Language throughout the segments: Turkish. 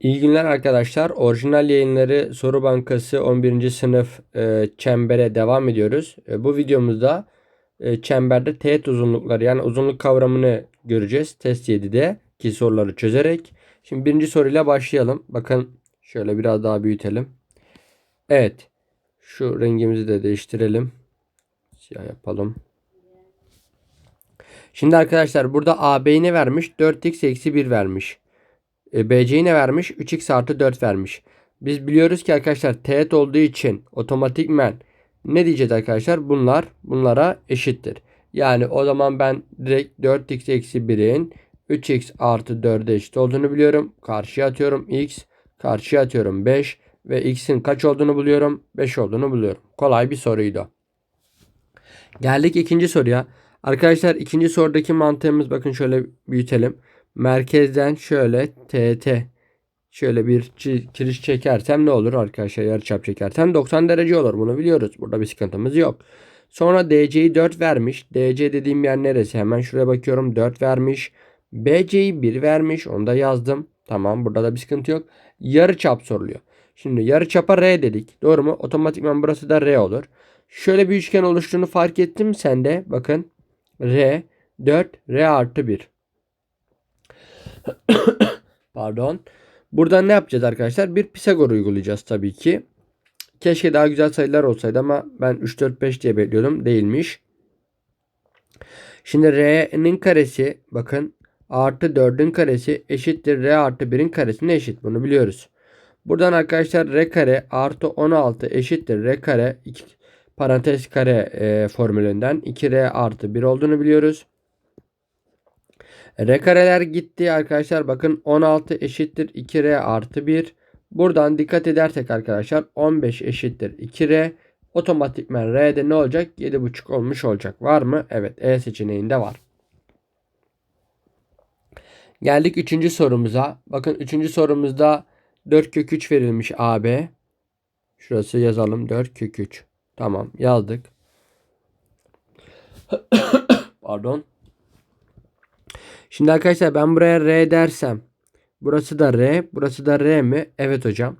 İyi günler arkadaşlar. Orijinal yayınları soru bankası 11. sınıf e, çembere devam ediyoruz. E, bu videomuzda e, çemberde teğet uzunlukları yani uzunluk kavramını göreceğiz. Test 7'de ki soruları çözerek. Şimdi birinci soruyla başlayalım. Bakın şöyle biraz daha büyütelim. Evet. Şu rengimizi de değiştirelim. Siyah yapalım. Şimdi arkadaşlar burada AB'yi ne vermiş? 4x eksi 1 vermiş. E, BC'yi ne vermiş? 3x artı 4 vermiş. Biz biliyoruz ki arkadaşlar teğet olduğu için otomatikmen ne diyeceğiz arkadaşlar? Bunlar bunlara eşittir. Yani o zaman ben direkt 4x eksi 1'in 3x artı 4'e eşit olduğunu biliyorum. Karşıya atıyorum x. Karşıya atıyorum 5. Ve x'in kaç olduğunu buluyorum? 5 olduğunu buluyorum. Kolay bir soruydu. Geldik ikinci soruya. Arkadaşlar ikinci sorudaki mantığımız bakın şöyle büyütelim. Merkezden şöyle TT şöyle bir kiriş çekersem ne olur arkadaşlar yarıçap çekersem 90 derece olur bunu biliyoruz. Burada bir sıkıntımız yok. Sonra DC'yi 4 vermiş. DC dediğim yer neresi? Hemen şuraya bakıyorum 4 vermiş. BC'yi 1 vermiş. Onu da yazdım. Tamam burada da bir sıkıntı yok. Yarıçap soruluyor. Şimdi yarıçapa R dedik. Doğru mu? Otomatikman burası da R olur. Şöyle bir üçgen oluştuğunu fark ettin mi sen de? Bakın. R 4 R artı 1. Pardon. Burada ne yapacağız arkadaşlar? Bir Pisagor uygulayacağız tabii ki. Keşke daha güzel sayılar olsaydı ama ben 3, 4, 5 diye bekliyordum. Değilmiş. Şimdi R'nin karesi bakın artı 4'ün karesi eşittir R artı 1'in karesine eşit. Bunu biliyoruz. Buradan arkadaşlar R kare artı 16 eşittir R kare 2 parantez kare e, formülünden 2R artı 1 olduğunu biliyoruz. R kareler gitti arkadaşlar. Bakın 16 eşittir 2R artı 1. Buradan dikkat edersek arkadaşlar 15 eşittir 2R. Otomatikmen R'de ne olacak? 7,5 olmuş olacak. Var mı? Evet. E seçeneğinde var. Geldik 3. sorumuza. Bakın 3. sorumuzda 4 kök 3 verilmiş AB. Şurası yazalım 4 kök 3. Tamam yazdık. Pardon. Şimdi arkadaşlar ben buraya R dersem. Burası da R. Burası da R mi? Evet hocam.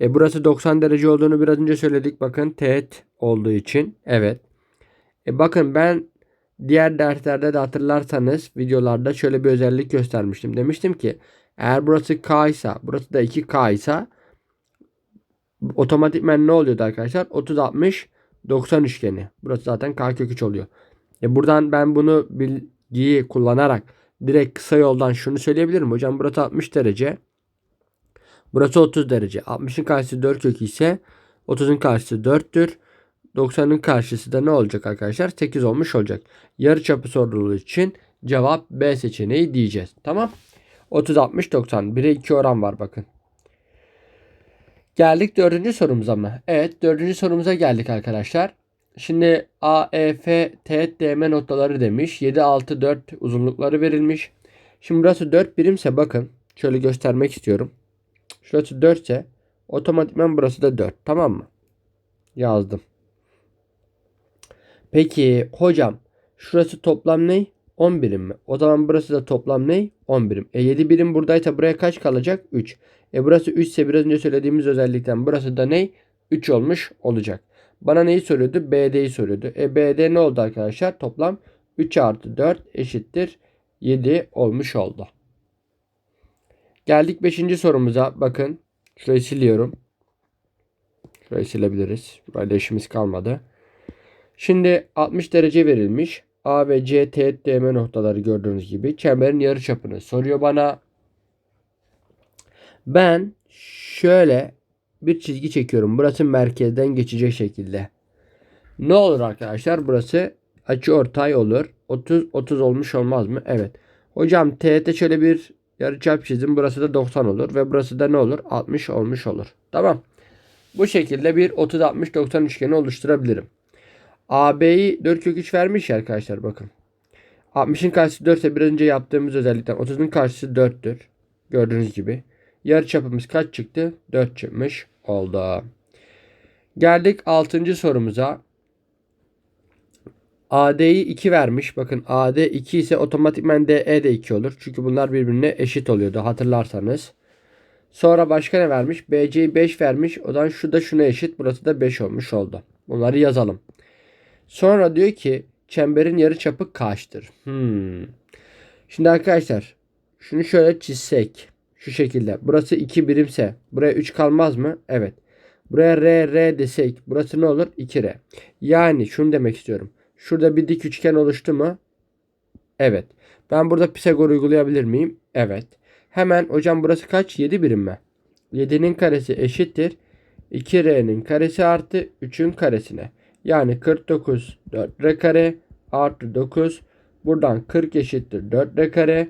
E burası 90 derece olduğunu biraz önce söyledik. Bakın teğet olduğu için. Evet. E bakın ben diğer derslerde de hatırlarsanız videolarda şöyle bir özellik göstermiştim. Demiştim ki eğer burası K ise burası da 2K ise otomatikmen ne oluyordu arkadaşlar? 30 60 90 üçgeni. Burası zaten K kök 3 oluyor. E buradan ben bunu bilgiyi kullanarak direkt kısa yoldan şunu söyleyebilirim. Hocam burası 60 derece. Burası 30 derece. 60'ın karşısı 4 kök ise 30'un karşısı 4'tür. 90'ın karşısı da ne olacak arkadaşlar? 8 olmuş olacak. Yarı çapı sorulduğu için cevap B seçeneği diyeceğiz. Tamam. 30 60 90. 1'e 2 oran var bakın. Geldik dördüncü sorumuza mı? Evet dördüncü sorumuza geldik arkadaşlar. Şimdi A, E, F, T, DM noktaları demiş. 7, 6, 4 uzunlukları verilmiş. Şimdi burası 4 birimse bakın. Şöyle göstermek istiyorum. Şurası 4 ise otomatikman burası da 4. Tamam mı? Yazdım. Peki hocam şurası toplam ne? 10 birim mi? O zaman burası da toplam ne? 10 birim. E 7 birim buradaysa buraya kaç kalacak? 3. E burası 3 ise biraz önce söylediğimiz özellikten burası da ne? 3 olmuş olacak. Bana neyi soruyordu? BD'yi soruyordu. E BD ne oldu arkadaşlar? Toplam 3 artı 4 eşittir 7 olmuş oldu. Geldik 5. sorumuza. Bakın. Şurayı siliyorum. Şurayı silebiliriz. Burayla işimiz kalmadı. Şimdi 60 derece verilmiş. A ve C teğet DM noktaları gördüğünüz gibi çemberin yarıçapını soruyor bana. Ben şöyle bir çizgi çekiyorum. Burası merkezden geçecek şekilde. Ne olur arkadaşlar? Burası açı ortay olur. 30 30 olmuş olmaz mı? Evet. Hocam teğete şöyle bir yarıçap çizdim. Burası da 90 olur ve burası da ne olur? 60 olmuş olur. Tamam. Bu şekilde bir 30 60 90 üçgeni oluşturabilirim. AB'yi 4 kök 3 vermiş ya arkadaşlar bakın. 60'ın karşısı 4 ise biraz önce yaptığımız özellikten 30'un karşısı 4'tür. Gördüğünüz gibi. Yarı çapımız kaç çıktı? 4 çıkmış oldu. Geldik 6. sorumuza. AD'yi 2 vermiş. Bakın AD 2 ise otomatikmen DE de 2 olur. Çünkü bunlar birbirine eşit oluyordu hatırlarsanız. Sonra başka ne vermiş? BC'yi 5 vermiş. O zaman şu da şuna eşit. Burası da 5 olmuş oldu. Bunları yazalım. Sonra diyor ki çemberin yarıçapı kaçtır? Hmm. Şimdi arkadaşlar şunu şöyle çizsek. Şu şekilde. Burası 2 birimse buraya 3 kalmaz mı? Evet. Buraya R, R desek burası ne olur? 2R. Yani şunu demek istiyorum. Şurada bir dik üçgen oluştu mu? Evet. Ben burada Pisagor uygulayabilir miyim? Evet. Hemen hocam burası kaç? 7 birim mi? 7'nin karesi eşittir. 2R'nin karesi artı 3'ün karesine. Yani 49 4R kare artı 9. Buradan 40 eşittir 4R kare.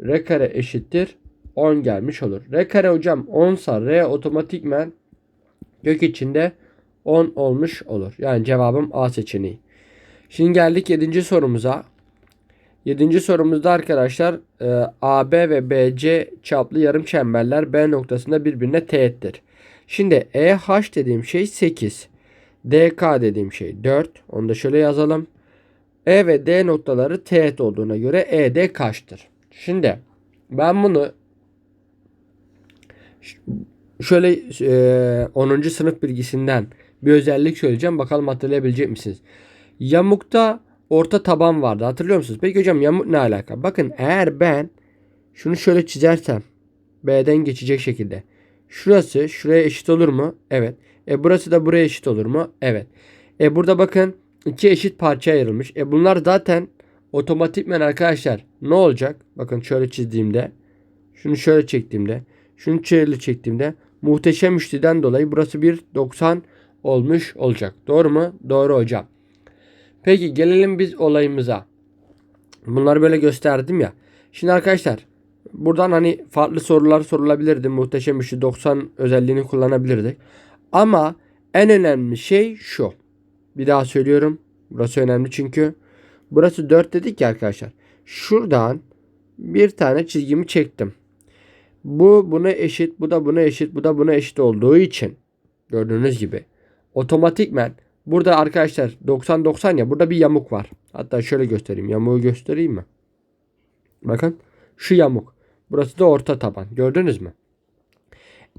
R kare eşittir 10 gelmiş olur. R kare hocam 10 sa R otomatikmen gök içinde 10 olmuş olur. Yani cevabım A seçeneği. Şimdi geldik 7. sorumuza. 7. sorumuzda arkadaşlar e, AB ve BC çaplı yarım çemberler B noktasında birbirine teğettir. Şimdi EH dediğim şey 8. DK dediğim şey 4. Onu da şöyle yazalım. E ve D noktaları teğet olduğuna göre ED kaçtır? Şimdi ben bunu şöyle e, 10. sınıf bilgisinden bir özellik söyleyeceğim. Bakalım hatırlayabilecek misiniz? Yamukta orta taban vardı. Hatırlıyor musunuz? Peki hocam yamuk ne alaka? Bakın eğer ben şunu şöyle çizersem B'den geçecek şekilde. Şurası şuraya eşit olur mu? Evet. E burası da buraya eşit olur mu? Evet. E burada bakın iki eşit parça ayrılmış. E bunlar zaten otomatikmen arkadaşlar ne olacak? Bakın şöyle çizdiğimde şunu şöyle çektiğimde şöyle çektiğimde muhteşem üçlüden dolayı burası bir 90 olmuş olacak. Doğru mu? Doğru hocam. Peki gelelim biz olayımıza. Bunları böyle gösterdim ya. Şimdi arkadaşlar buradan hani farklı sorular sorulabilirdi. Muhteşem üçlü 90 özelliğini kullanabilirdik. Ama en önemli şey şu. Bir daha söylüyorum. Burası önemli çünkü. Burası 4 dedik ya arkadaşlar. Şuradan bir tane çizgimi çektim. Bu buna eşit, bu da buna eşit, bu da buna eşit olduğu için gördüğünüz gibi otomatikmen burada arkadaşlar 90-90 ya burada bir yamuk var. Hatta şöyle göstereyim. Yamuğu göstereyim mi? Bakın şu yamuk. Burası da orta taban. Gördünüz mü?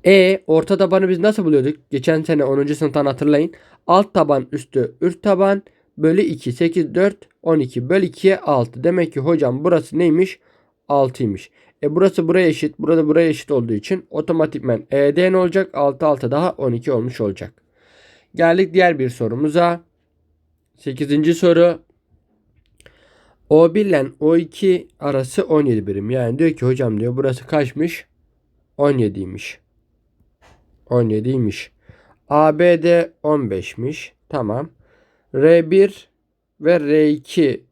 E orta tabanı biz nasıl buluyorduk? Geçen sene 10. sınıftan hatırlayın. Alt taban üstü üst taban bölü 2 8 4 12 bölü 2'ye 6. Demek ki hocam burası neymiş? 6'ymış. E burası buraya eşit. Burada buraya eşit olduğu için otomatikmen ED ne olacak? 6 6 daha 12 olmuş olacak. Geldik diğer bir sorumuza. 8. soru. O1 ile O2 arası 17 birim. Yani diyor ki hocam diyor burası kaçmış? 17'ymiş. 17'ymiş. ABD 15'miş. Tamam. R1 ve R2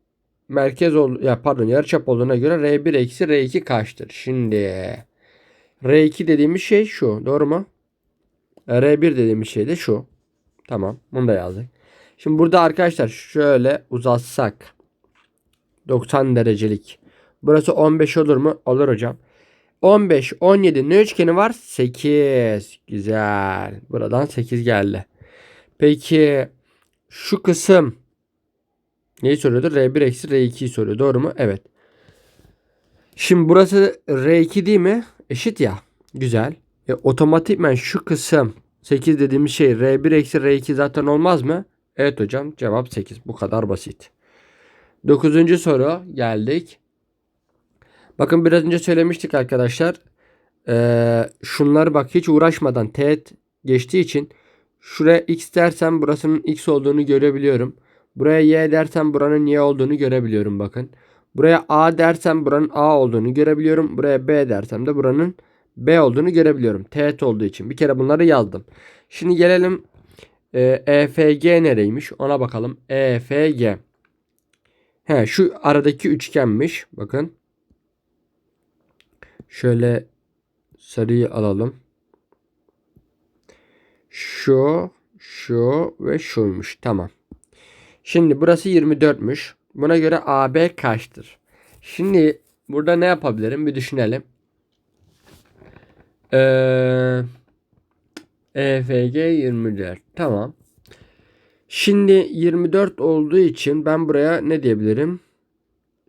merkez ol ya pardon yarıçap olduğuna göre R1 eksi R2 kaçtır? Şimdi R2 dediğimiz şey şu. Doğru mu? R1 dediğimiz şey de şu. Tamam. Bunu da yazdık. Şimdi burada arkadaşlar şöyle uzatsak 90 derecelik. Burası 15 olur mu? Olur hocam. 15, 17 ne üçgeni var? 8. Güzel. Buradan 8 geldi. Peki şu kısım neyi soruyordu? R1 eksi R2'yi soruyor. Doğru mu? Evet. Şimdi burası R2 değil mi? Eşit ya. Güzel. E, otomatikmen şu kısım 8 dediğimiz şey R1 eksi R2 zaten olmaz mı? Evet hocam cevap 8. Bu kadar basit. Dokuzuncu soru geldik. Bakın biraz önce söylemiştik arkadaşlar. Ee, şunları bak hiç uğraşmadan teğet geçtiği için şuraya x dersem burasının x olduğunu görebiliyorum. Buraya y dersem buranın y olduğunu görebiliyorum bakın. Buraya a dersem buranın a olduğunu görebiliyorum. Buraya b dersem de buranın b olduğunu görebiliyorum. Teğet olduğu için. Bir kere bunları yazdım. Şimdi gelelim e, EFG nereymiş ona bakalım. EFG. He şu aradaki üçgenmiş. Bakın. Şöyle sarıyı alalım. Şu, şu ve şuymuş. Tamam. Şimdi burası 24'müş. Buna göre AB kaçtır? Şimdi burada ne yapabilirim? Bir düşünelim. Ee, EFG 24. Tamam. Şimdi 24 olduğu için ben buraya ne diyebilirim?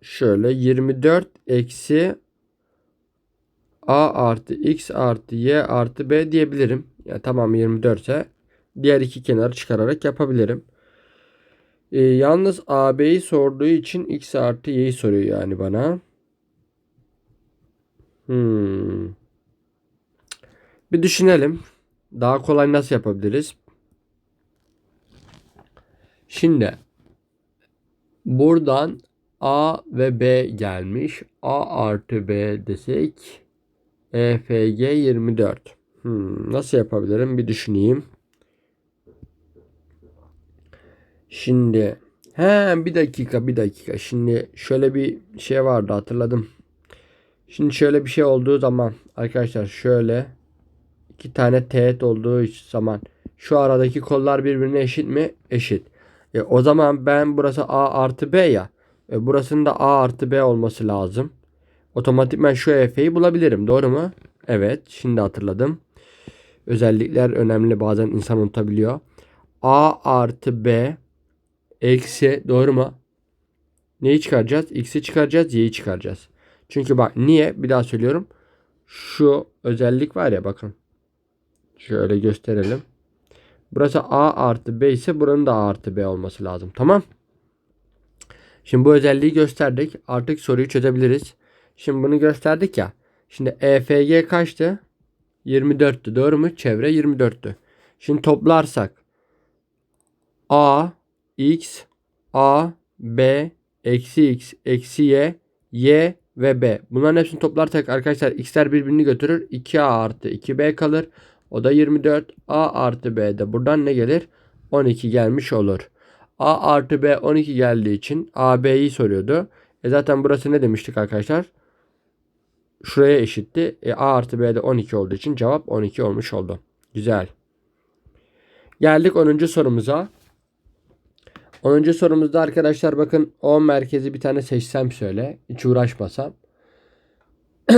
Şöyle 24 eksi A artı X artı Y artı B diyebilirim. Ya tamam 24 ise diğer iki kenarı çıkararak yapabilirim. Ee, yalnız AB'yi sorduğu için X artı Y'yi soruyor yani bana. Hmm. Bir düşünelim. Daha kolay nasıl yapabiliriz? Şimdi buradan A ve B gelmiş. A artı B desek EFG 24. Hmm, nasıl yapabilirim? Bir düşüneyim. Şimdi he bir dakika bir dakika. Şimdi şöyle bir şey vardı hatırladım. Şimdi şöyle bir şey olduğu zaman arkadaşlar şöyle iki tane teğet olduğu zaman şu aradaki kollar birbirine eşit mi? Eşit. E, o zaman ben burası A artı B ya. E, burasının da A artı B olması lazım. Otomatikman şu EF'yi bulabilirim. Doğru mu? Evet. Şimdi hatırladım. Özellikler önemli. Bazen insan unutabiliyor. A artı B eksi doğru mu? Neyi çıkaracağız? X'i çıkaracağız. Y'yi çıkaracağız. Çünkü bak niye? Bir daha söylüyorum. Şu özellik var ya bakın. Şöyle gösterelim. Burası A artı B ise buranın da A artı B olması lazım. Tamam. Şimdi bu özelliği gösterdik. Artık soruyu çözebiliriz. Şimdi bunu gösterdik ya. Şimdi EFG kaçtı? 24'tü. Doğru mu? Çevre 24'tü. Şimdi toplarsak A, X, A, B, eksi X, eksi Y, Y ve B. Bunların hepsini toplarsak arkadaşlar X'ler birbirini götürür. 2A artı 2B kalır. O da 24. A artı B de buradan ne gelir? 12 gelmiş olur. A artı B 12 geldiği için AB'yi soruyordu. E zaten burası ne demiştik arkadaşlar? Şuraya eşitti. E A artı B de 12 olduğu için cevap 12 olmuş oldu. Güzel. Geldik 10. sorumuza. 10. sorumuzda arkadaşlar bakın 10 merkezi bir tane seçsem şöyle. Hiç uğraşmasam.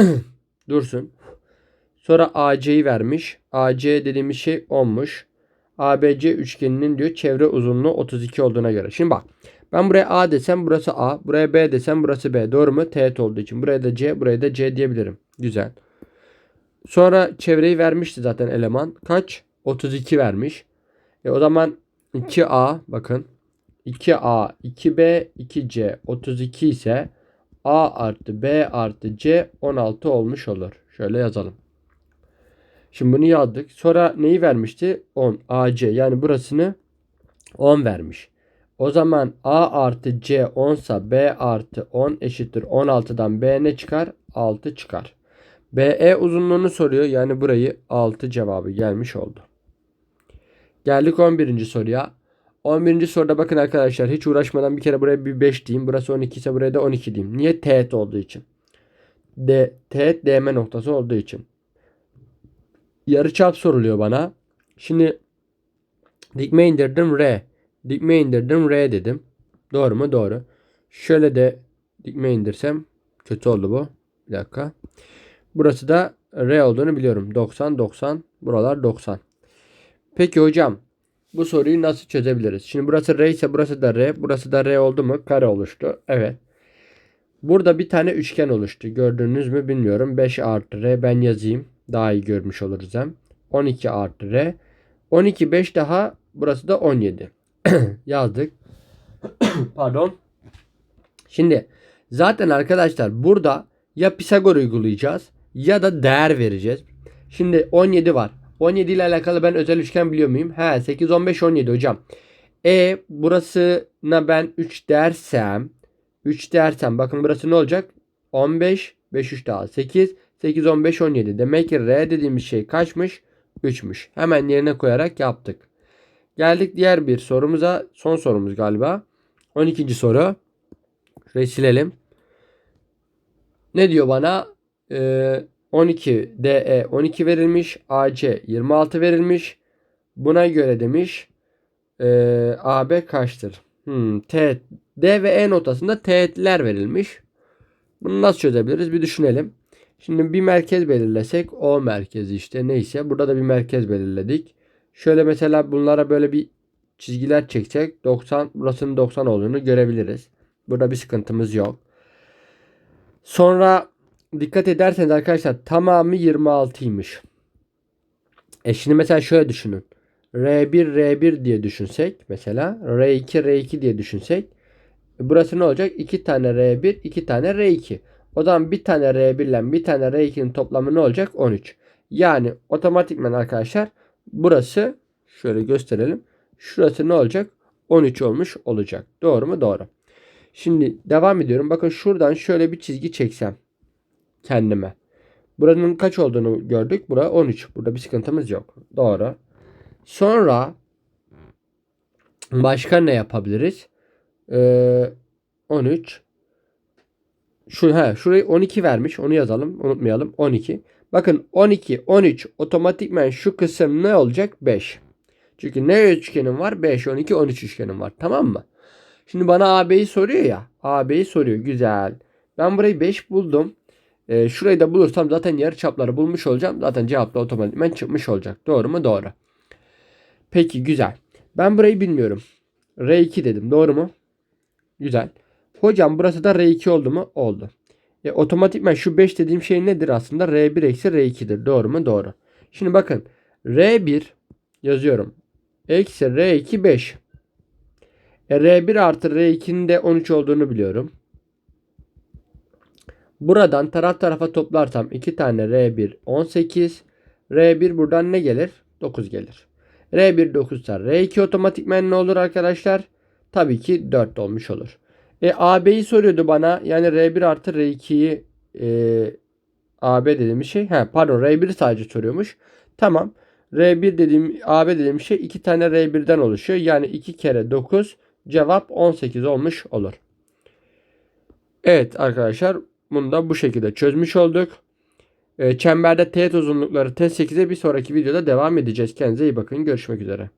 Dursun. Sonra AC'yi vermiş. AC dediğimiz şey 10'muş. ABC üçgeninin diyor çevre uzunluğu 32 olduğuna göre. Şimdi bak. Ben buraya A desem burası A. Buraya B desem burası B. Doğru mu? Teğet olduğu için. Buraya da C, buraya da C diyebilirim. Güzel. Sonra çevreyi vermişti zaten eleman. Kaç? 32 vermiş. E o zaman 2A bakın. 2A, 2B, 2C 32 ise A artı B artı C 16 olmuş olur. Şöyle yazalım. Şimdi bunu yazdık. Sonra neyi vermişti? 10. AC yani burasını 10 vermiş. O zaman A artı C 10 ise B artı 10 eşittir 16'dan B ne çıkar? 6 çıkar. BE uzunluğunu soruyor. Yani burayı 6 cevabı gelmiş oldu. Geldik 11. soruya. 11. soruda bakın arkadaşlar hiç uğraşmadan bir kere buraya bir 5 diyeyim. Burası 12 ise buraya da 12 diyeyim. Niye? Teğet olduğu için. D, teğet DM noktası olduğu için. Yarıçap soruluyor bana. Şimdi dikme indirdim R. Dikme indirdim R dedim. Doğru mu? Doğru. Şöyle de dikme indirsem kötü oldu bu. Bir dakika. Burası da R olduğunu biliyorum. 90 90 buralar 90. Peki hocam bu soruyu nasıl çözebiliriz? Şimdi burası R ise burası da R. Burası da R oldu mu? Kare oluştu. Evet. Burada bir tane üçgen oluştu. Gördünüz mü bilmiyorum. 5 artı R ben yazayım. Daha iyi görmüş oluruz hem. 12 artı R. 12 5 daha burası da 17. Yazdık. Pardon. Şimdi zaten arkadaşlar burada ya Pisagor uygulayacağız ya da değer vereceğiz. Şimdi 17 var. 17 ile alakalı ben özel üçgen biliyor muyum? He 8 15 17 hocam. E burasına ben 3 dersem 3 dersem bakın burası ne olacak? 15 5 3 daha 8 8 15 17. Demek ki R dediğimiz şey kaçmış? 3'müş. Hemen yerine koyarak yaptık. Geldik diğer bir sorumuza. Son sorumuz galiba. 12. soru. Şurayı silelim. Ne diyor bana? Ee, 12 DE 12 verilmiş. AC 26 verilmiş. Buna göre demiş e, AB kaçtır? Hmm, T, D ve E notasında teğetler verilmiş. Bunu nasıl çözebiliriz? Bir düşünelim. Şimdi bir merkez belirlesek o merkezi işte neyse. Burada da bir merkez belirledik. Şöyle mesela bunlara böyle bir çizgiler çeksek 90 burasının 90 olduğunu görebiliriz. Burada bir sıkıntımız yok. Sonra dikkat ederseniz arkadaşlar tamamı 26'ymış. E şimdi mesela şöyle düşünün. R1 R1 diye düşünsek mesela R2 R2 diye düşünsek burası ne olacak? 2 tane R1 2 tane R2. O zaman bir tane R1 ile bir tane R2'nin toplamı ne olacak? 13. Yani otomatikmen arkadaşlar burası şöyle gösterelim. Şurası ne olacak? 13 olmuş olacak. Doğru mu? Doğru. Şimdi devam ediyorum. Bakın şuradan şöyle bir çizgi çeksem kendime. Buranın kaç olduğunu gördük. Bura 13. Burada bir sıkıntımız yok. Doğru. Sonra başka ne yapabiliriz? Ee, 13 şu he, şurayı 12 vermiş. Onu yazalım. Unutmayalım. 12. Bakın 12, 13 otomatikmen şu kısım ne olacak? 5. Çünkü ne üçgenim var? 5, 12, 13 üçgenim var. Tamam mı? Şimdi bana AB'yi soruyor ya. AB'yi soruyor. Güzel. Ben burayı 5 buldum. Ee, şurayı da bulursam zaten yarı çapları bulmuş olacağım. Zaten cevap da otomatikmen çıkmış olacak. Doğru mu? Doğru. Peki güzel. Ben burayı bilmiyorum. R2 dedim. Doğru mu? Güzel. Hocam burası da R2 oldu mu? Oldu. E, otomatikman şu 5 dediğim şey nedir aslında? R1 eksi R2'dir. Doğru mu? Doğru. Şimdi bakın. R1 yazıyorum. Eksi R2 5. E, R1 artı R2'nin de 13 olduğunu biliyorum. Buradan taraf tarafa toplarsam 2 tane R1 18. R1 buradan ne gelir? 9 gelir. R1 9 ise R2 otomatikmen ne olur arkadaşlar? Tabii ki 4 olmuş olur. E, AB'yi soruyordu bana. Yani R1 artı R2'yi e, AB dediğim şey. He, pardon R1'i sadece soruyormuş. Tamam. R1 dediğim AB dediğim şey 2 tane R1'den oluşuyor. Yani 2 kere 9 cevap 18 olmuş olur. Evet arkadaşlar bunu da bu şekilde çözmüş olduk. E, çemberde teğet uzunlukları test 8'e bir sonraki videoda devam edeceğiz. Kendinize iyi bakın. Görüşmek üzere.